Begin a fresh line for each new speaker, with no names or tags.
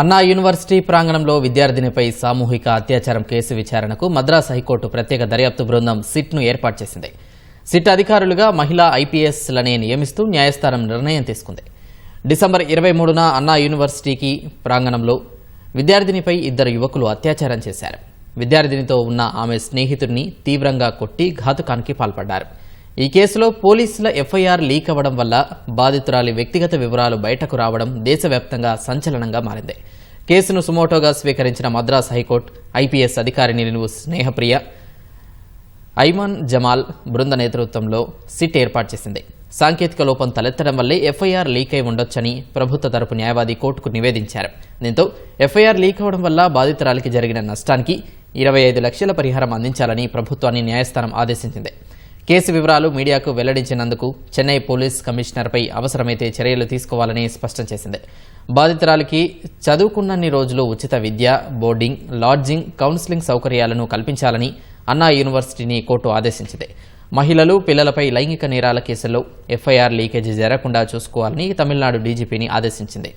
అన్నా యూనివర్సిటీ ప్రాంగణంలో విద్యార్థినిపై సామూహిక అత్యాచారం కేసు విచారణకు మద్రాస్ హైకోర్టు ప్రత్యేక దర్యాప్తు బృందం సిట్ను ఏర్పాటు చేసింది. సిట్ అధికారులుగా మహిళా ఐపీఎస్లనే నియమిస్తూ న్యాయస్థానం నిర్ణయం తీసుకుంది. డిసెంబర్ ఇరవై మూడున అన్నా యూనివర్సిటీకి ప్రాంగణంలో విద్యార్థినిపై ఇద్దరు యువకులు అత్యాచారం చేశారు. విద్యార్థినితో ఉన్న ఆమె స్నేహితుడిని తీవ్రంగా కొట్టి ఘాతుకానికి పాల్పడ్డారు. ఈ కేసులో పోలీసుల ఎఫ్ఐఆర్ లీక్ అవ్వడం వల్ల బాధితురాలి వ్యక్తిగత వివరాలు బయటకు రావడం దేశవ్యాప్తంగా సంచలనంగా మారింది. కేసును సుమోటోగా స్వీకరించిన మద్రాస్ హైకోర్టు ఐపీఎస్ అధికారిని నిలువు స్నేహప్రియ ఐమాన్ జమాల్ బృంద నేతృత్వంలో సిట్ ఏర్పాటు చేసింది. సాంకేతిక లోపం తలెత్తడం వల్లే ఎఫ్ఐఆర్ లీక్ అయి ఉండొచ్చని ప్రభుత్వ తరపు న్యాయవాది కోర్టుకు నివేదించారు. దీంతో ఎఫ్ఐఆర్ లీక్ అవడం వల్ల బాధితురాలికి జరిగిన నష్టానికి ఇరవై ఐదు లక్షల పరిహారం అందించాలని ప్రభుత్వాన్ని న్యాయస్థానం ఆదేశించింది. కేసు వివరాలు మీడియాకు వెల్లడించినందుకు చెన్నై పోలీస్ కమిషనర్పై అవసరమైతే చర్యలు తీసుకోవాలని స్పష్టం చేసింది. బాధితురాలికి చదువుకున్నన్ని రోజులు ఉచిత విద్య బోర్డింగ్ లాడ్జింగ్ కౌన్సిలింగ్ సౌకర్యాలను కల్పించాలని అన్నా యూనివర్సిటీని కోర్టు ఆదేశించింది. మహిళలు పిల్లలపై లైంగిక నేరాల కేసుల్లో ఎఫ్ఐఆర్ లీకేజీ జరగకుండా చూసుకోవాలని తమిళనాడు డీజీపీని ఆదేశించింది.